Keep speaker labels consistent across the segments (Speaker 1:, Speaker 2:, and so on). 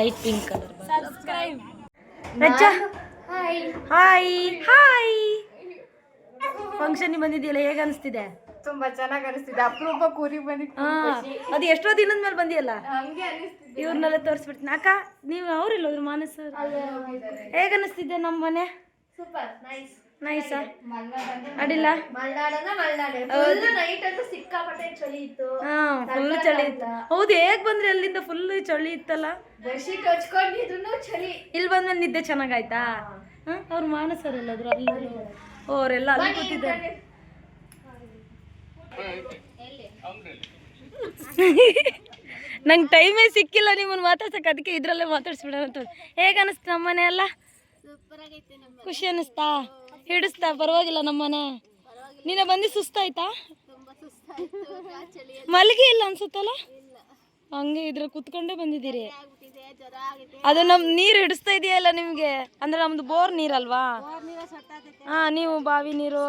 Speaker 1: Light pink colour subscribe ರಜ್ಜ hi hi function ಬಂದಿದೆಯಲ್ಲ ಹೇಗೆ ಅನಿಸ್ತಿದೆ?
Speaker 2: ತುಂಬಾ ಚೆನ್ನಾಗಿ ಅನಿಸ್ತಿದೆ. ಅಪರೂಪ ಕೂರಿ ಬಂದಿತ್ತು
Speaker 1: ಹಾ ಅದು ಎಷ್ಟೋ ದಿನದ ಮೇಲೆ ಬಂದಿಯಲ್ಲ?
Speaker 2: ಹಂಗೆ ಅನಿಸ್ತಿದೆ.
Speaker 1: ಇವ್ರನ್ನೆಲ್ಲ ತೋರಿಸ್ಬಿಡ್ತೀನಿ. ಅಕ್ಕ ನೀವು ಅವ್ರಿಲ್ಲ ಹೋದ್ರು ಮಾನಸ ಹೇಗೆ ಅನಿಸ್ತಿದೆ ನಮ್ಮ ಮನೆ?
Speaker 2: ಸೂಪರ್ ನೈಸ್
Speaker 1: ನೈಸಾ ಅಡಿಲ್ಲ
Speaker 2: ಫುಲ್ ನೈಟ್ ಅಂತೂ ಸಿಕ್ಕಾಪಟ್ಟೆ ಚಳಿ ಇತ್ತು.
Speaker 1: ಹಾ ಫುಲ್ ಚಳಿ ಇತ್ತು. ಹೌದು ಹೇಗ್ ಬಂದ್ರಿ ಅಲ್ಲಿಂದ ಫುಲ್ ಚಳಿ ಇತ್ತಲ್ಲ? ಇಲ್ಲಿ ಬಂದ್ಮೇಲೆ ನಿದ್ದೆ ಚೆನ್ನಾಗಾಯ್ತಾ? ಅವ್ರ ಅವ್ರ ಮಾನಸರೆಲ್ಲದ್ರು ಅಲ್ಲಿ ಅವರೆಲ್ಲ ಅಲ್ಲಿ ಕೂತಿದ್ದಾರೆ. ನಂಗೆ ಟೈಮೇ ಸಿಕ್ಕಿಲ್ಲ ನಿಮ್ಮನ್ನು ಮಾತಾಡ್ಸಕ್ಕೆ ಅದಕ್ಕೆ ಇದರಲ್ಲೇ ಮಾತಾಡ್ಸ್ಬಿಡೋಣ ಅಂತ. ಹೇಗೆ ಅನಿಸ್ತು ನಮ್ಮನೆ ಎಲ್ಲ? ಖುಷಿ ಅನಿಸ್ತಾ? ಹಿಡಿಸ್ತಾ ಪರವಾಗಿಲ್ಲ ನಮ್ಮನೆ ನೀನ ಬಂದು ಸುಸ್ತಾಯ್ತಾ? ಮಲಗಿ ಇಲ್ಲ ಅನ್ಸುತ್ತಲ್ಲ? ಹಂಗೆ ಇದ್ರ ಕುತ್ಕೊಂಡೇ ಬಂದಿದ್ದೀರಿ. ಅದು ನಮ್ ನೀರು ಹಿಡಿಸ್ತಾ ಇದೆಯಲ್ಲ ನಿಮ್ಗೆ? ಅಂದ್ರೆ ನಮ್ದು ಬೋರ್ ನೀರಲ್ವಾ? ಹಾ ನೀವು ಬಾವಿ ನೀರು.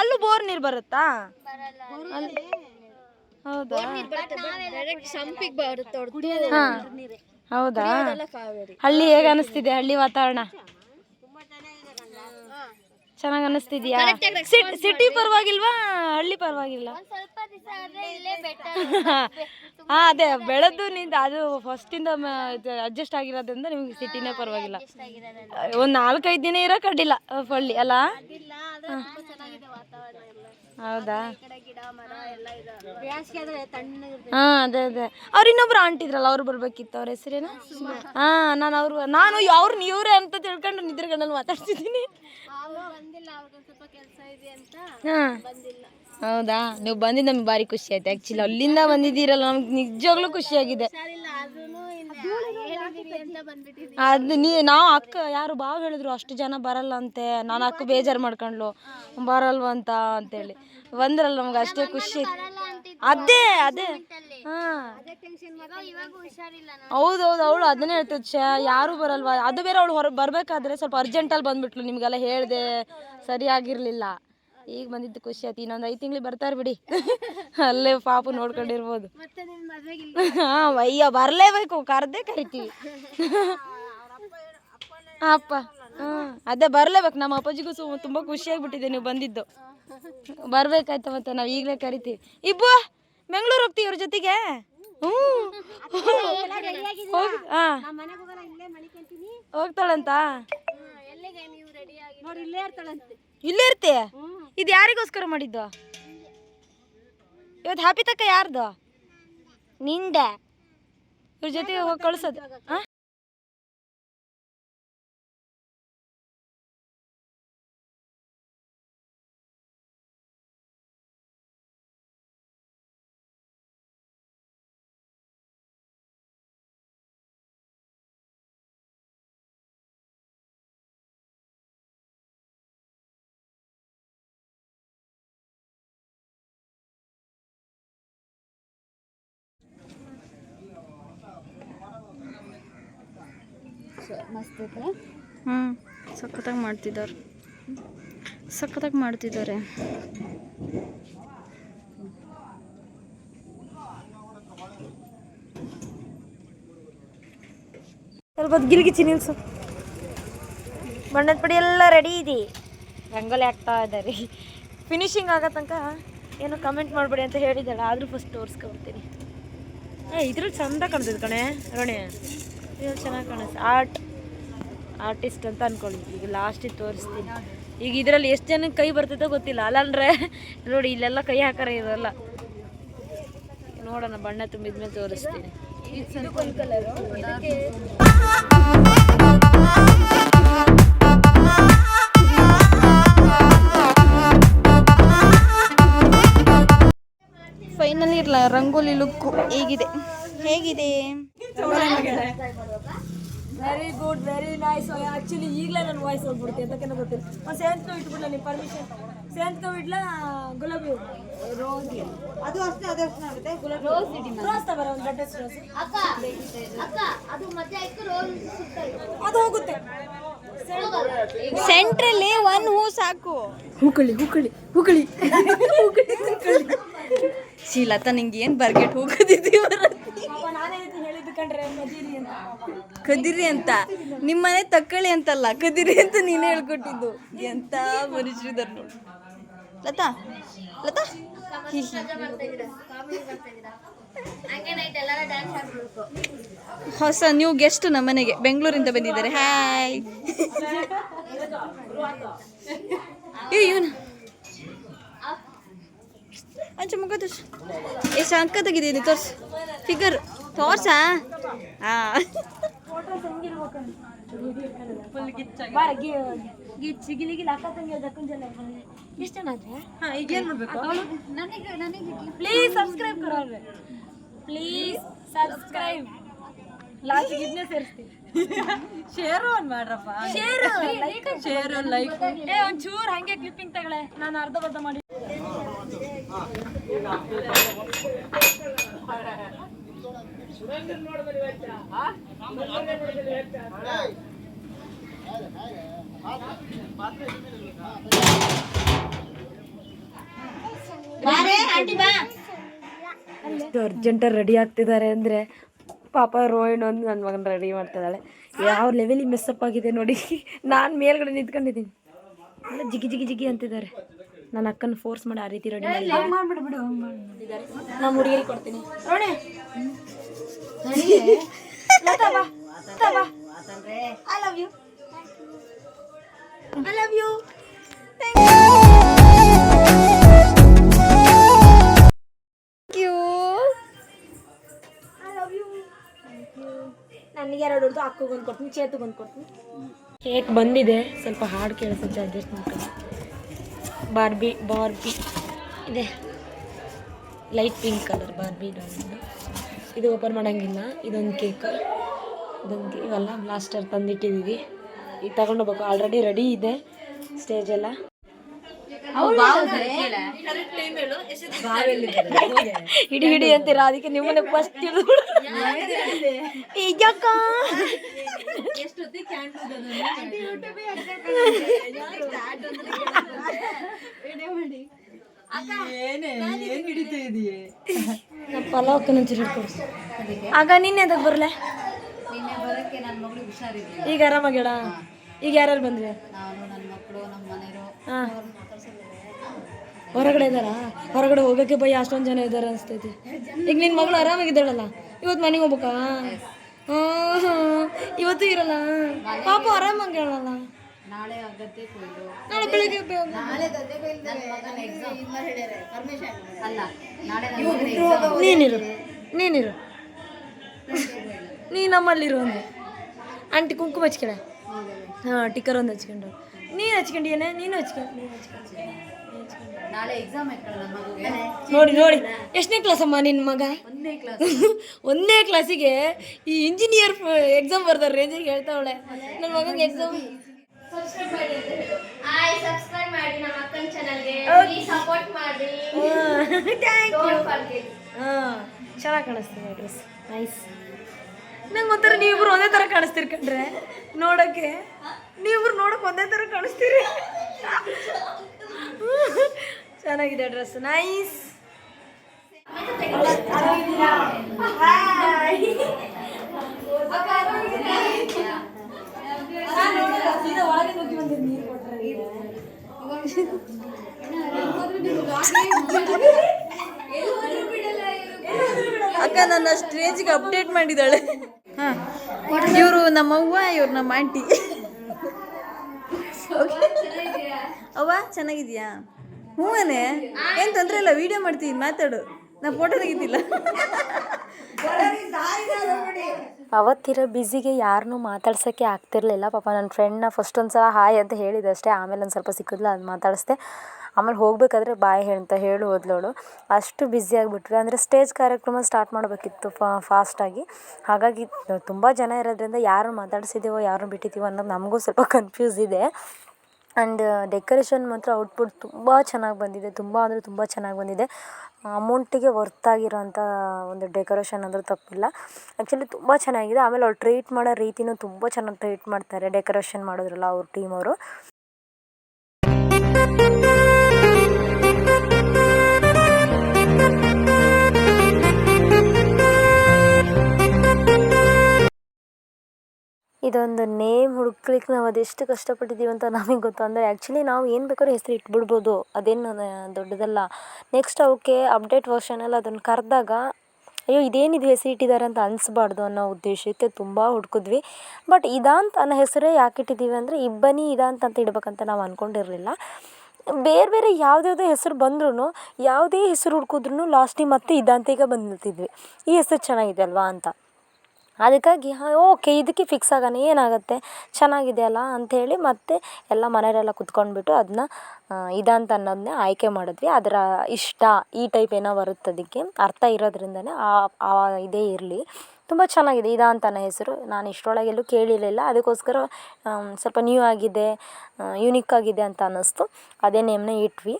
Speaker 1: ಅಲ್ಲೂ ಬೋರ್ ನೀರು ಬರುತ್ತಾ? ಹೌದಾ?
Speaker 2: ಸಂಪಿಗೆ ಬರುತ್ತೆ
Speaker 1: ಹಾ. ಹೌದಾ? ಹಳ್ಳಿ ಹೇಗೆ ಅನಿಸ್ತಿದೆ ಹಳ್ಳಿ ವಾತಾವರಣ? ಚೆನ್ನಾಗಿ ಅನಿಸ್ತಿದ್ಯಾ ಸಿಟಿ ಪರವಾಗಿಲ್ವಾ? ಹಳ್ಳಿ ಪರವಾಗಿಲ್ಲ. ಹಾ ಅದೇ ಬೆಳೆದು ನಿಂದ ಅದು ಫಸ್ಟಿಂದ ಅಡ್ಜಸ್ಟ್ ಆಗಿರೋದ್ರಿಂದ ನಿಮ್ಗೆ ಸಿಟಿನೇ ಪರವಾಗಿಲ್ಲ. ಒಂದು ನಾಲ್ಕೈದು ದಿನ ಇರೋಕೆ ಅಡ್ಡಿಲ್ಲ ಅಹ್, ಹಳ್ಳಿ ಅಲ್ಲ. ಹೌದಾ? ಹಾ ಅದೇ ಅದೇ. ಅವ್ರು ಇನ್ನೊಬ್ರು ಆಂಟಿ ಇದ್ರಲ್ಲ ಅವ್ರು ಬರ್ಬೇಕಿತ್ತು. ಅವ್ರ ಹೆಸರೇನು? ಹಾ ನಾನು ಅವ್ರು ನಾನು ಅವ್ರು ನೀವ್ರೆ ಅಂತ ತಿಳ್ಕೊಂಡು ನಿದ್ರೆ ಗಂಡಲ್ಲಿ ಮಾತಾಡ್ತಿದ್ದೀನಿ. ಹಾ. ಹೌದಾ? ನೀವು ಬಂದಿದ್ದು ನಮ್ಗೆ ಭಾರಿ ಖುಷಿ ಆಯ್ತು. ಆ್ಯಕ್ಚುಲಿ ಅಲ್ಲಿಂದ ಬಂದಿದ್ದೀರಲ್ಲ ನಮ್ಗೆ ನಿಜವಾಗ್ಲೂ ಖುಷಿಯಾಗಿದೆ ಅದು ನೀ ನಾವು ಅಕ್ಕ ಯಾರು ಬಾವ್ ಹೇಳಿದ್ರು ಅಷ್ಟು ಜನ ಬರಲ್ಲ ಅಂತೆ ನಾನು ಅಕ್ಕ ಬೇಜಾರು ಮಾಡ್ಕೊಂಡ್ಲು ಬರಲ್ವಂತ ಅಂತೇಳಿ. ಬಂದ್ರಲ್ಲ ನಮ್ಗೆ ಅಷ್ಟೇ ಖುಷಿ. ಅದೇ ಅದೇ. ಹಾ. ಹೌದೌದು ಅವಳು ಅದನ್ನೇ ಹೇಳ್ತಿದ್ ಶ ಯಾರು ಬರಲ್ವಾ? ಅದು ಬೇರೆ ಅವಳು ಹೊರ ಬರ್ಬೇಕಾದ್ರೆ ಸ್ವಲ್ಪ ಅರ್ಜೆಂಟಲ್ಲಿ ಬಂದ್ಬಿಟ್ಲು. ನಿಮ್ಗೆಲ್ಲ ಹೇಳ್ದೆ ಸರಿಯಾಗಿರ್ಲಿಲ್ಲ. ಈಗ ಬಂದಿದ್ದು ಖುಷಿ ಆಯ್ತು. ಇನ್ನೊಂದು ಐದು ತಿಂಗ್ಳು ಬರ್ತಾರೆ ಬಿಡಿ. ಅಲ್ಲೇ ಪಾಪು ನೋಡ್ಕೊಂಡಿರ್ಬೋದು. ಹಾಂ ಅಯ್ಯ ಬರಲೇಬೇಕು. ಕರ್ದೇ ಕರಿತೀವಿ. ಅಪ್ಪ ಹ್ಮ್ ಅದೇ ಬರಲೇಬೇಕು. ನಮ್ಮ ಅಪ್ಪಾಜಿಗೂ ಸು ತುಂಬ ಖುಷಿಯಾಗಿಬಿಟ್ಟಿದೆ ನೀವು ಬಂದಿದ್ದು. ಬರ್ಬೇಕಾಯ್ತು ಮತ್ತೆ ನಾವು ಈಗಲೇ ಕರಿತೀವಿ. ಇಬ್ಬು ಬೆಂಗಳೂರು ಹೋಗ್ತೀವಿ ಇವ್ರ ಜೊತೆಗೆ? ಹ್ಞೂ. ಹೋಗ್ ಹಾ. ಹೋಗ್ತಾಳಂತ? ಇಲ್ಲೇ ಇರ್ತೀಯ ಇದು ಯಾರಿಗೋಸ್ಕರ ಮಾಡಿದ್ದು? ಇವತ್ತು ಹ್ಯಾಪಿ ತಕ್ಕ ಯಾರ್ದು? ನಿಂದೆ. ಇವ್ರ ಜೊತೆಗೆ ಹೋಗಿ ಕಳ್ಸೋದು. ಆ?
Speaker 2: ಮಸ್ತ್
Speaker 1: ಹ್ಞೂ ಸಖತ್ತಾಗಿ ಮಾಡ್ತಿದ್ದಾರೆ. ಸಖತ್ತಾಗಿ ಮಾಡ್ತಿದ್ದಾರೆ. ಸ್ವಲ್ಪ ಗಿರಿಗಿಚ್ಚಿ ಗಿಲ್ಗಿಚ್ಚಿ ನಿಲ್ಸು. ಬಣ್ಣದ ಪುಡಿ ಎಲ್ಲ ರೆಡಿ ಇದೆ. ರಂಗೋಲಿ ಆಗ್ತಾ ಇದ್ದಾರೆ. ಫಿನಿಶಿಂಗ್ ಆಗೋ ತನಕ ಏನು ಕಮೆಂಟ್ ಮಾಡಬೇಡಿ ಅಂತ ಹೇಳಿದ್ದಾಳೆ. ಆದರೂ ಫಸ್ಟ್ ತೋರಿಸ್ಕೊಡ್ತೀನಿ. ಏ ಇದ್ರಲ್ಲಿ ಚಂದ ಕಾಣ್ತದೆ ಕಣೆ ರಣೆ ಚೆನ್ನಾಗಿ ಕಾಣಿಸ್ತು ಆರ್ಟ್ ಆರ್ಟಿಸ್ಟ್ ಅಂತ ಅನ್ಕೊಳ್ಳಿ ಈಗ ಲಾಸ್ಟಿಗೆ ತೋರಿಸ್ತೀನಿ. ಈಗ ಇದರಲ್ಲಿ ಎಷ್ಟು ಜನಕ್ಕೆ ಕೈ ಬರ್ತೈತೋ ಗೊತ್ತಿಲ್ಲ. ಅಲ್ಲಂದ್ರೆ ನೋಡಿ ಇಲ್ಲೆಲ್ಲ ಕೈ ಹಾಕಾರ ಇರೋಲ್ಲ. ನೋಡೋಣ ಬಣ್ಣ ತುಂಬಿದ್ಮೇಲೆ ತೋರಿಸ್ತೀನಿ. ಫೈನಲಿ ಇರಲ್ಲ ರಂಗೋಲಿ ಲುಕ್ಕು ಹೇಗಿದೆ? ಹೇಗಿದೆ very good very nice actually ಈಗಲೇ ನನ್ನ ವಾಯ್ಸ್ ಹೋಗ್ಬಿಡುತ್ತೆ ಎಂತಕ್ಕೆ ಗೊತ್ತಿಲ್ಲ. ಒಂದು ಸೇಂತ್ ಕವ್ ಇಟ್ಬಿಡ್ಲ ನೀವು ಪರ್ಮಿಷನ್ ಸೇಂತ್ ಇಡ್ಲ ಗುಲಾಬಿ ರೋಸ್
Speaker 2: ಅದು ಅಷ್ಟೇ ಅದು ಅಷ್ಟೇ ಆಗುತ್ತೆ
Speaker 1: ಗುಲಾಬಿ ರೋಸ್ ಇಡಿ ರೋಸ್ ತಗೋರ ಒಂದು ರೋಸ್
Speaker 2: ಅಕ್ಕ ಅಕ್ಕ ಅದು ಸುತ್ತ
Speaker 1: ಅದು ಹೋಗುತ್ತೆ.
Speaker 3: ಸೆಂಟ್ರಲ್ಲಿ ಒನ್ ಹೂ ಸಾಕು.
Speaker 1: ಹೂಕಳಿ ಹೂಕಳಿ ಹೂಕಳಿ.
Speaker 3: ಶೀಲತಾ ನಿಂಗೆ ಏನು ಬರ್ಗೆಟ್ ಹೋಗೋದಿದ್ದೀವಿ ಕದಿರಿ ಅಂತ. ನಿಮ್ಮನೆ ತಕ್ಕಳಿ ಅಂತಲ್ಲ, ಕದಿರಿ ಅಂತ ನೀನೇ ಹೇಳ್ಕೊಟ್ಟಿದ್ದು. ಎಂತ ಮನುಷ್ಯರಿದಾರ ನೋಡು. ಲತಾ ಲತಾ. ಹೊಸ ನ್ಯೂ ಗೆಸ್ಟ್ ನಮ್ಮನೆಗೆ ಬೆಂಗಳೂರಿಂದ ಬಂದಿದ್ದಾರೆ. ಹಾಯ್ ಇವನು. ಅಂಚೆ ಮುಖ ತೋರ್ಸು. ಏ ಅಂಕ ತೆಗಿದ್ದೀನಿ ತೋರ್ಸು. ಫಿಗರ್ ತೋರ್ಸಾ?
Speaker 1: ಪ್ಲೀಸ್ ಸಬ್ಸ್ಕ್ರೈಬ್ ಕರೋಲ್ವೆ ಪ್ಲೀಸ್ ಸಬ್ಸ್ಕ್ರೈಬ್ ಲಾಸ್ಟ್ ಇದನ್ನೇ ಸೇರಿಸ್ತೀವಿ ಶೇರು ಒಂದು ಮಾಡ್ರಪ್ಪ. ಶೇರು ಲೈಕ್ ಶೇರು ಲೈಕ್ ಏ ಒಂಚೂರು ಹಂಗೆ ಕ್ಲಿಪ್ಪಿಂಗ್ ತಗೊಳ್ಳೆ. ನಾನು ಅರ್ಧ ಬರ್ಧ ಮಾಡಿ ಅರ್ಜೆಂಟಾಗಿ ರೆಡಿ ಆಗ್ತಿದ್ದಾರೆ ಅಂದರೆ ಪಾಪ ರೋಹಿಣ್ ಒಂದು ನನ್ನ ಮಗನ ರೆಡಿ ಮಾಡ್ತಿದ್ದಾಳೆ. ಯಾವ ಲೆವೆಲಿಗೆ ಮಿಸ್ಅಪ್ ಆಗಿದೆ ನೋಡಿ. ನಾನು ಮೇಲ್ಗಡೆ ನಿಂತ್ಕೊಂಡಿದ್ದೀನಿ. ಎಲ್ಲ ಜಿಗಿ ಜಿಗಿ ಜಿಗಿ ಅಂತಿದ್ದಾರೆ. ನನ್ನ ಅಕ್ಕನ ಫೋರ್ಸ್ ಮಾಡಿ ಆ ರೀತಿ ರೆಡಿ ನಮ್ಮ ಹುಡುಗಿಯಲ್ಲಿ ಕೊಡ್ತೀನಿ. ರೋಣಿ I love you I love you ನನಗೆ ಎರಡು ಹೊಡೆದು ಅಕ್ಕಗೊಂದು ಕೊಡ್ತೀನಿ ಚೇತಗೊಂದು ಕೊಡ್ತೀನಿ ಕೇಕ್ ಬಂದಿದೆ ಸ್ವಲ್ಪ ಹಾಡು ಕೇಳಿಸುತ್ತೆ ಅಡ್ಜಸ್ಟ್ ಮಾಡ್ಕೊಂಡು ಬಾರ್ಬಿ ಬಾರ್ಬಿ ಇದೆ. ಲೈಟ್ ಪಿಂಕ್ ಕಲರ್ ಬಾರ್ಬಿ ಡಾಲಿಂದು ಇದು ಓಪನ್ ಮಾಡೋಂಗಿಲ್ಲ. ಇದೊಂದು ಕೇಕ್ ಇದೊಂದು ಇವೆಲ್ಲ ಬ್ಲಾಸ್ಟರ್ ತಂದಿಟ್ಟಿದ್ದೀವಿ ಈಗ ತಗೊಂಡೋಗ್ಬೇಕು ಆಲ್ರೆಡಿ ರೆಡಿ ಇದೆ. ಸ್ಟೇಜ್ ಎಲ್ಲ. ಹಿಡಿ ಹಿಡಿ ಅಂತೀರಾ? ಅದಕ್ಕೆ ನಿಮ್ಮನ್ನ ಫಸ್ಟ್ ಈಗಕ್ಕ ಹಿಡ್ಕೊಡು ಆಗ ನಿನ್ನೆ ಅದಕ್ಕೆ ಬರಲೆ?
Speaker 4: ನಿನ್ನೆ ಬರೋಕ್ಕೆ ನನ್ನ ಮಗಳಿಗೆ ಹುಷಾರಿರ್ಲಿಲ್ಲ.
Speaker 1: ಈಗ ಆರಾಮಾಗ್ಯಾಡ ಈಗ ಯಾರ್ಯಾರು ಬಂದ್ರಿ?
Speaker 4: ನಾನು ನನ್ನ ಮಕ್ಕಳು ನಮ್ಮ ಮನೆಯವರು.
Speaker 1: ಹಾಂ. ಹೊರಗಡೆ ಇದ್ದಾರಾ. ಹೊರಗಡೆ ಹೋಗೋಕ್ಕೆ ಭಯ ಅಷ್ಟೊಂದು ಜನ ಇದ್ದಾರೆ ಅನಿಸ್ತೈತಿ. ಈಗ ನಿನ್ನ ಮಗಳು ಆರಾಮಾಗಿದ್ದಾಳಲ್ಲ? ಇವತ್ತು ಮನೆಗೆ ಹೋಗ್ಬೇಕಾ? ಹಾಂ ಹಾಂ ಇವತ್ತು ಇರಲ್ಲ? ಪಾಪ ಆರಾಮಾಗ್ಯಾಳಲ್ಲ?
Speaker 4: ನಾಳೆ ಗದ್ದೆ ಕೊಯ್ಲು.
Speaker 1: ನಾಳೆ ಬೆಳಿಗ್ಗೆ
Speaker 4: ನನ್ನ ಮಗನ ಎಕ್ಸಾಮ್ ಅಲ್ಲ ನಾಳೆ
Speaker 1: ನೀನಿರು. ನೀನಿರು. ನೀ ನಮ್ಮಲ್ಲಿರು ಒಂದು ಆಂಟಿ ಕುಂಕುಮ ಹಚ್ಕೊಳ ಹಾಂ ಟಿಕ್ಕರ್ ಒಂದು ಹಚ್ಕೊಂಡು. ನೀನು ಹಚ್ಕೊಂಡಿಯೇನೆ ನೀನು ಹಚ್ಕೊಂಡು ನೀನು ಹಚ್ಕೊಂಡು.
Speaker 4: ನಾಳೆ ಎಕ್ಸಾಮ್
Speaker 1: ನೋಡಿ ನೋಡಿ. ಎಷ್ಟನೇ ಕ್ಲಾಸ್ ಅಮ್ಮ ನಿನ್ನ ಮಗ?
Speaker 4: ಒಂದನೇ ಕ್ಲಾಸ್
Speaker 1: ಒಂದನೇ ಕ್ಲಾಸಿಗೆ ಈ ಇಂಜಿನಿಯರ್ ಎಕ್ಸಾಮ್ ಬರ್ದಾರ ರೇಂಜಿಗೆ ಹೇಳ್ತಾವಳೆ. ನನ್ನ ಮಗಂಗೆ ಎಕ್ಸಾಮ್
Speaker 2: ಆಯ್ ಸಬ್ಸ್ಕ್ರೈಬ್ ಮಾಡಿ ನಮ್ಮ ಅಕ್ಕನ ಚಾನಲ್ಗೆ ಸಪೋರ್ಟ್ ಮಾಡಿ.
Speaker 1: Thank you
Speaker 2: Don't forget.
Speaker 1: ಹಾಂ ಚೆನ್ನಾಗಿ ಕಾಣಿಸ್ತೀವಿ ಡ್ರೆಸ್ ನೈಸ್ ನಂಗೆ ಒಂಥರ ನೀವಿಬ್ರು ಒಂದೇ ಥರ ಕಾಣಿಸ್ತೀರಿ ಕಂಡ್ರೆ ನೋಡೋಕ್ಕೆ. ನೀವಿಬ್ರು ನೋಡೋಕೆ ಒಂದೇ ಥರ ಕಾಣಿಸ್ತೀರಿ. ಚೆನ್ನಾಗಿದೆ ಡ್ರೆಸ್ ನೈಸ್
Speaker 3: ಅಕ್ಕ ನನ್ನ ಸ್ಟೇಜ್ಗೆ ಅಪ್ಡೇಟ್ ಮಾಡಿದಾಳೆ ಹಾಂ ಇವರು ನಮ್ಮವ್ವ ಇವ್ರು ನಮ್ಮ ಆಂಟಿ. ಅವ್ವ, ಚೆನ್ನಾಗಿದ್ಯಾ? ಹೂವನೇ? ಏನು ತೊಂದರೆ ಇಲ್ಲ ವಿಡಿಯೋ ಮಾಡ್ತೀನಿ, ಮಾತಾಡು. ನಾ ಫೋಟೋ ತೆಗಿತಿಲ್ಲ.
Speaker 1: ಅವತ್ತಿರೋ ಬ್ಯುಸಿಗೆ ಯಾರನ್ನೂ ಮಾತಾಡ್ಸೋಕ್ಕೆ ಆಗ್ತಿರ್ಲಿಲ್ಲ. ಪಾಪ ನನ್ನ ಫ್ರೆಂಡ್ನ ಫಸ್ಟ್ ಒಂದು ಸಲ ಹಾಯ್ ಅಂತ ಹೇಳಿದೆ ಅಷ್ಟೇ ಆಮೇಲೆ ಒಂದು ಸ್ವಲ್ಪ ಸಿಕ್ಕಿದ್ಲ ಅದು ಮಾತಾಡಿಸ್ದೆ. ಆಮೇಲೆ ಹೋಗಬೇಕಾದ್ರೆ ಬಾಯ್ ಅಂತ ಹೇಳು ಹೋದ್ಲೋಳು ಅಷ್ಟು ಬ್ಯುಸಿ ಆಗಿಬಿಟ್ವಿ. ಅಂದರೆ ಸ್ಟೇಜ್ ಕಾರ್ಯಕ್ರಮ ಸ್ಟಾರ್ಟ್ ಮಾಡಬೇಕಿತ್ತು ಫಾಸ್ಟಾಗಿ ಹಾಗಾಗಿ ತುಂಬ ಜನ ಇರೋದ್ರಿಂದ ಯಾರು ಮಾತಾಡ್ಸಿದ್ದೀವೋ ಯಾರನ್ನು ಬಿಟ್ಟಿದ್ದೀವೋ ಅನ್ನೋದು ನಮಗೂ ಸ್ವಲ್ಪ ಕನ್ಫ್ಯೂಸ್ ಇದೆ.
Speaker 5: ಆ್ಯಂಡ್ ಡೆಕೋರೇಷನ್ ಮಾತ್ರ ಔಟ್ಪುಟ್ ತುಂಬ ಚೆನ್ನಾಗಿ ಬಂದಿದೆ. ತುಂಬ ಅಂದರೆ ತುಂಬ ಚೆನ್ನಾಗಿ ಬಂದಿದೆ. ಅಮೌಂಟಿಗೆ ವರ್ತಾಗಿರೋಂಥ ಒಂದು ಡೆಕೋರೇಷನ್ ಅಂದರೂ ತಪ್ಪಿಲ್ಲ. ಆ್ಯಕ್ಚುಲಿ ತುಂಬ ಚೆನ್ನಾಗಿದೆ. ಆಮೇಲೆ ಅವ್ರು ಟ್ರೀಟ್ ಮಾಡೋ ರೀತಿನೂ ತುಂಬ ಚೆನ್ನಾಗಿ ಟ್ರೀಟ್ ಮಾಡ್ತಾರೆ. ಡೆಕೋರೇಷನ್ ಮಾಡೋದ್ರಲ್ಲ ಅವ್ರ ಟೀಮ್ ಇದೊಂದು ನೇಮ್ ಹುಡುಕ್ಲಿಕ್ಕೆ ನಾವು ಅದೆಷ್ಟು ಕಷ್ಟಪಟ್ಟಿದ್ದೀವಿ ಅಂತ ನಮಗೆ ಗೊತ್ತು. ಅಂದರೆ ಆ್ಯಕ್ಚುಲಿ ನಾವು ಏನು ಬೇಕಾದ್ರೂ ಹೆಸರು ಇಟ್ಬಿಡ್ಬೋದು. ಅದೇನು ದೊಡ್ಡದಲ್ಲ. ನೆಕ್ಸ್ಟ್ ಅವಕ್ಕೆ ಅಪ್ಡೇಟ್ ವರ್ಷನಲ್ಲಿ ಅದನ್ನು ಕರೆದಾಗ, ಅಯ್ಯೋ, ಇದೇನಿದು ಹೆಸರು ಇಟ್ಟಿದ್ದಾರೆ ಅಂತ ಅನಿಸ್ಬಾರ್ದು ಅನ್ನೋ ಉದ್ದೇಶಕ್ಕೆ ತುಂಬ ಹುಡುಕಿದ್ವಿ. ಬಟ್ ಇದಾಂತ ಅನ್ನೋ ಹೆಸರೇ ಯಾಕೆ ಇಟ್ಟಿದ್ದೀವಿ ಅಂದರೆ, ಇಬ್ಬನಿ ಇದಾಂತ ಅಂತ ಇಡ್ಬೇಕಂತ ನಾವು ಅಂದ್ಕೊಂಡಿರಲಿಲ್ಲ ಬೇರೆ ಬೇರೆ ಯಾವುದ್ಯಾವುದೋ ಹೆಸರು ಬಂದ್ರೂ ಯಾವುದೇ ಹೆಸರು ಹುಡ್ಕಿದ್ರು ಲಾಸ್ಟಿಗೆ ಮತ್ತೆ ಇದಾಂತೀಗ ಬಂದಿರ್ತಿದ್ವಿ. ಈ ಹೆಸರು ಚೆನ್ನಾಗಿದೆ ಅಲ್ವಾ ಅಂತ. ಅದಕ್ಕಾಗಿ, ಹಾಂ, ಓಕೆ, ಇದಕ್ಕೆ ಫಿಕ್ಸ್ ಆಗೋಣ, ಏನಾಗುತ್ತೆ? ಚೆನ್ನಾಗಿದೆ ಅಲ್ಲ ಅಂಥೇಳಿ ಮತ್ತೆ ಎಲ್ಲ ಮನೆಯವರೆಲ್ಲ ಕುತ್ಕೊಂಡ್ಬಿಟ್ಟು ಅದನ್ನ ಇದಂತ ಅನ್ನೋದನ್ನೇ ಆಯ್ಕೆ ಮಾಡಿದ್ವಿ. ಅದರ ಇಷ್ಟ, ಈ ಟೈಪ್ ಏನೋ ಬರುತ್ತೆ ಅದಕ್ಕೆ. ಅರ್ಥ ಇರೋದ್ರಿಂದನೇ ಆ ಇದೇ ಇರಲಿ. ತುಂಬ ಚೆನ್ನಾಗಿದೆ, ಇದಾ ಅಂತ ಅನ್ನೋ ಹೆಸರು. ನಾನು ಇಷ್ಟರೊಳಗೆ ಎಲ್ಲೂ ಕೇಳಿರಲಿಲ್ಲ. ಅದಕ್ಕೋಸ್ಕರ ಸ್ವಲ್ಪ ನ್ಯೂ ಆಗಿದೆ ಯುನಿಕ್ ಆಗಿದೆ ಅಂತ ಅನ್ನಿಸ್ತು. ಅದೇ ನೇಮ್ನೇ ಇಟ್ವಿ.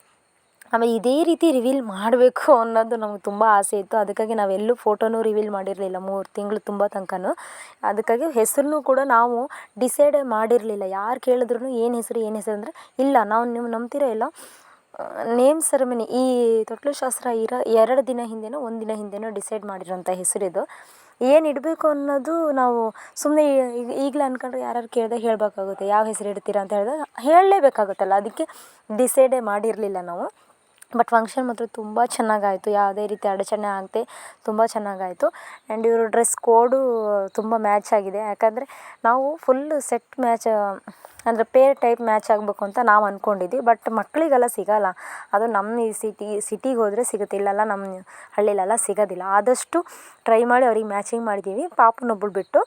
Speaker 5: ಆಮೇಲೆ ಇದೇ ರೀತಿ ರಿವೀಲ್ ಮಾಡಬೇಕು ಅನ್ನೋದು ನಮ್ಗೆ ತುಂಬ ಆಸೆ ಇತ್ತು. ಅದಕ್ಕಾಗಿ ನಾವೆಲ್ಲೂ ಫೋಟೋನೂ ರಿವೀಲ್ ಮಾಡಿರಲಿಲ್ಲ, ಮೂರು ತಿಂಗಳು ತುಂಬ ತನಕನೂ. ಅದಕ್ಕಾಗಿ ಹೆಸರನ್ನು ಕೂಡ ನಾವು ಡಿಸೈಡೇ ಮಾಡಿರಲಿಲ್ಲ. ಯಾರು ಕೇಳಿದ್ರು ಏನು ಹೆಸರು ಏನು ಹೆಸರು ಅಂದರೆ ಇಲ್ಲ, ನಾವು ನೀವು ನಂಬ್ತೀರೋ ಇಲ್ಲ ನೇಮ್ ಸೆರೆಮನಿ ಈ ತೊಟ್ಲು ಶಾಸ್ತ್ರ ಇರೋ, ಎರಡು ದಿನ ಹಿಂದೆನೋ ಒಂದು ದಿನ ಹಿಂದೆನೋ ಡಿಸೈಡ್ ಮಾಡಿರೋಂಥ ಹೆಸರಿದು ಏನು ಇಡಬೇಕು ಅನ್ನೋದು ನಾವು ಸುಮ್ಮನೆ ಈಗ ಈಗಲೇ ಅಂದ್ಕೊಂಡ್ರೆ ಯಾರ್ಯಾರು ಕೇಳಿದಾಗ ಹೇಳಬೇಕಾಗುತ್ತೆ. ಯಾವ ಹೆಸರು ಇಡ್ತೀರಾ ಅಂತ ಹೇಳಿದಾಗ ಹೇಳಲೇಬೇಕಾಗುತ್ತಲ್ಲ. ಅದಕ್ಕೆ ಡಿಸೈಡೇ ಮಾಡಿರಲಿಲ್ಲ ನಾವು. ಬಟ್ ಫಂಕ್ಷನ್ ಮಾತ್ರ ತುಂಬ ಚೆನ್ನಾಗಾಯಿತು. ಯಾವುದೇ ರೀತಿ ಅಡಚಣೆ ಆಗದೆ ತುಂಬ ಚೆನ್ನಾಗಾಯಿತು. ಆ್ಯಂಡ್ ಇವರು ಡ್ರೆಸ್ ಕೋಡು ತುಂಬ ಮ್ಯಾಚ್ ಆಗಿದೆ. ಯಾಕಂದರೆ ನಾವು ಫುಲ್ ಸೆಟ್ ಮ್ಯಾಚ್ ಅಂದರೆ ಪೇರ್ ಟೈಪ್ ಮ್ಯಾಚ್ ಆಗಬೇಕು ಅಂತ ನಾವು ಅಂದ್ಕೊಂಡಿದ್ವಿ ಬಟ್ ಮಕ್ಕಳಿಗೆಲ್ಲ ಸಿಗೋಲ್ಲ. ಅದು ನಮ್ಮ ಈ ಸಿಟಿ ಸಿಟಿಗೆ ಹೋದರೆ ಸಿಗುತ್ತೆ. ಇಲ್ಲೆಲ್ಲ ನಮ್ಮ ಹಳ್ಳಿಲೆಲ್ಲ ಸಿಗೋದಿಲ್ಲ. ಆದಷ್ಟು ಟ್ರೈ ಮಾಡಿ ಅವ್ರಿಗೆ ಮ್ಯಾಚಿಂಗ್ ಮಾಡಿದ್ದೀವಿ. ಪಾಪನೊಬ್ಬಳು ಬಿಟ್ಟು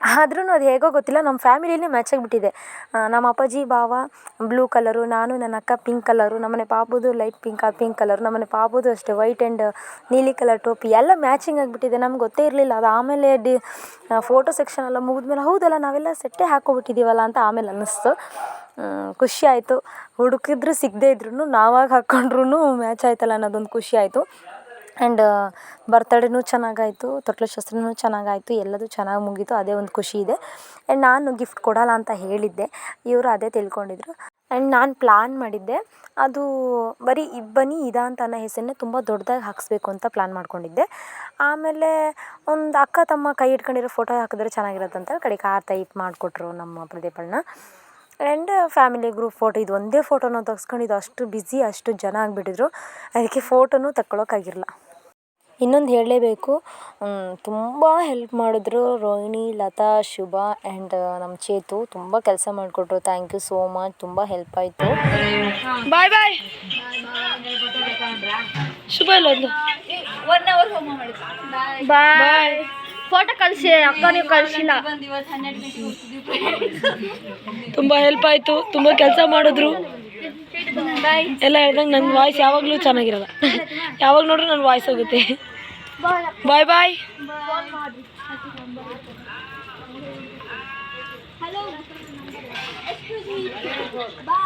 Speaker 5: ಆದ್ರೂ ಅದು ಹೇಗೋ ಗೊತ್ತಿಲ್ಲ, ನಮ್ಮ ಫ್ಯಾಮಿಲಿಯಲ್ಲಿ ಮ್ಯಾಚ್ ಆಗಿಬಿಟ್ಟಿದೆ. ನಮ್ಮ ಅಪ್ಪಾಜಿ ಬಾವ ಬ್ಲೂ ಕಲರು ನಾನು ನನ್ನ ಅಕ್ಕ ಪಿಂಕ್ ಕಲರು ನಮ್ಮನೆ ಪಾಪುದು ಲೈಟ್ ಪಿಂಕ್ ಅದು ಪಿಂಕ್ ಕಲರ್ ನಮ್ಮನೆ ಪಾಪುದು ಅಷ್ಟೇ ವೈಟ್ ಆ್ಯಂಡ್ ನೀಲಿ ಕಲರ್ ಟೋಪಿ, ಎಲ್ಲ ಮ್ಯಾಚಿಂಗ್ ಆಗಿಬಿಟ್ಟಿದೆ. ನಮ್ಗೆ ಗೊತ್ತೇ ಇರಲಿಲ್ಲ, ಅದು ಆಮೇಲೆ ಡಿ ಫೋಟೋ ಸೆಕ್ಷನ್ ಎಲ್ಲ ಮುಗಿದ್ಮೇಲೆ ಹೌದಲ್ಲ, ನಾವೆಲ್ಲ ಸೆಟ್ಟೇ ಹಾಕ್ಕೊಬಿಟ್ಟಿದ್ದೀವಲ್ಲ ಅಂತ ಆಮೇಲೆ ಅನ್ನಿಸ್ತು. ಖುಷಿ ಆಯಿತು. ಹುಡುಕಿದ್ರು ಸಿಗದೇ ಇದ್ರೂ ನಾವಾಗ ಹಾಕ್ಕೊಂಡ್ರೂ ಮ್ಯಾಚ್ ಆಯ್ತಲ್ಲ ಅನ್ನೋದೊಂದು ಖುಷಿ ಆಯಿತು. ಆ್ಯಂಡ್ ಬರ್ತಡೇನೂ ಚೆನ್ನಾಗಾಯಿತು, ತೊಟ್ಲು ಶಾಸ್ತ್ರನೂ ಚೆನ್ನಾಗಾಯಿತು, ಎಲ್ಲದೂ ಚೆನ್ನಾಗಿ ಮುಗೀತು, ಅದೇ ಒಂದು ಖುಷಿ ಇದೆ. ಆ್ಯಂಡ್ ನಾನು ಗಿಫ್ಟ್ ಕೊಡಲ್ಲ ಅಂತ ಹೇಳಿದ್ದೆ, ಇವರು ಅದೇ ತಿಳ್ಕೊಂಡಿದ್ರು. ಆ್ಯಂಡ್ ನಾನು ಪ್ಲ್ಯಾನ್ ಮಾಡಿದ್ದೆ, ಅದು ಬರೀ ಇಬ್ಬನಿ ಇದ ಅಂತ ಅನ್ನೋ ಹೆಸರನ್ನೇ ತುಂಬ ದೊಡ್ಡದಾಗಿ ಹಾಕಿಸ್ಬೇಕು ಅಂತ ಪ್ಲ್ಯಾನ್ ಮಾಡ್ಕೊಂಡಿದ್ದೆ. ಆಮೇಲೆ ಒಂದು ಅಕ್ಕ ತಮ್ಮ ಕೈ ಇಟ್ಕೊಂಡಿರೋ ಫೋಟೋ ಹಾಕಿದ್ರೆ ಚೆನ್ನಾಗಿರುತ್ತೆ ಅಂತ ಕಡೆಗೆ ಕಾರ್ ಟೈಪ್ ಮಾಡಿಕೊಟ್ರು ನಮ್ಮ ಪ್ರದೀಪಣ್ಣ ಆ್ಯಂಡ್ ಫ್ಯಾಮಿಲಿ ಗ್ರೂಪ್ ಫೋಟೋ ಇದು ಒಂದೇ ಫೋಟೋನ ತೆಗ್ಸ್ಕೊಂಡಿದ್ದು ಅಷ್ಟು ಬ್ಯುಸಿ ಅಷ್ಟು ಜನ ಆಗಿಬಿಟ್ಟಿದ್ರು. ಅದಕ್ಕೆ ಫೋಟೋನೂ ತಕ್ಕೊಳ್ಳೋಕ್ಕಾಗಿರಲ್ಲ ಇನ್ನೊಂದು ಹೇಳಲೇಬೇಕು. ತುಂಬ ಹೆಲ್ಪ್ ಮಾಡಿದ್ರು ರೋಹಿಣಿ ಲತಾ ಶುಭ ಆ್ಯಂಡ್ ನಮ್ಮ ಚೇತು. ತುಂಬ ಕೆಲಸ ಮಾಡಿಕೊಟ್ರು. ಥ್ಯಾಂಕ್ ಯು ಸೋ ಮಚ್ ತುಂಬ ಹೆಲ್ಪ್ ಆಯಿತು. ಬಾಯ್ ಬಾಯ್ ಶುಭ ಇಲ್ಲ ಒಂದು.
Speaker 3: ಅವರ್ ಹೋಮ ಬಾಯ್ ಫೋಟೋ ಕಳಿಸಿ ಅಕ್ಕ ನೀವು ಕಳಿಸಿಲ್ಲ.
Speaker 5: ತುಂಬ ಹೆಲ್ಪ್ ಆಯಿತು ತುಂಬ ಕೆಲಸ ಮಾಡಿದ್ರು. ಎಲ್ಲ ಹೇಳ್ದಂಗೆ ನನ್ನ ವಾಯ್ಸ್ ಯಾವಾಗಲೂ ಚೆನ್ನಾಗಿರಲ್ಲ. ಯಾವಾಗ ನೋಡ್ರೂ ನನ್ನ ವಾಯ್ಸ್ ಹೋಗುತ್ತೆ. Bye bye
Speaker 3: hello excuse me bye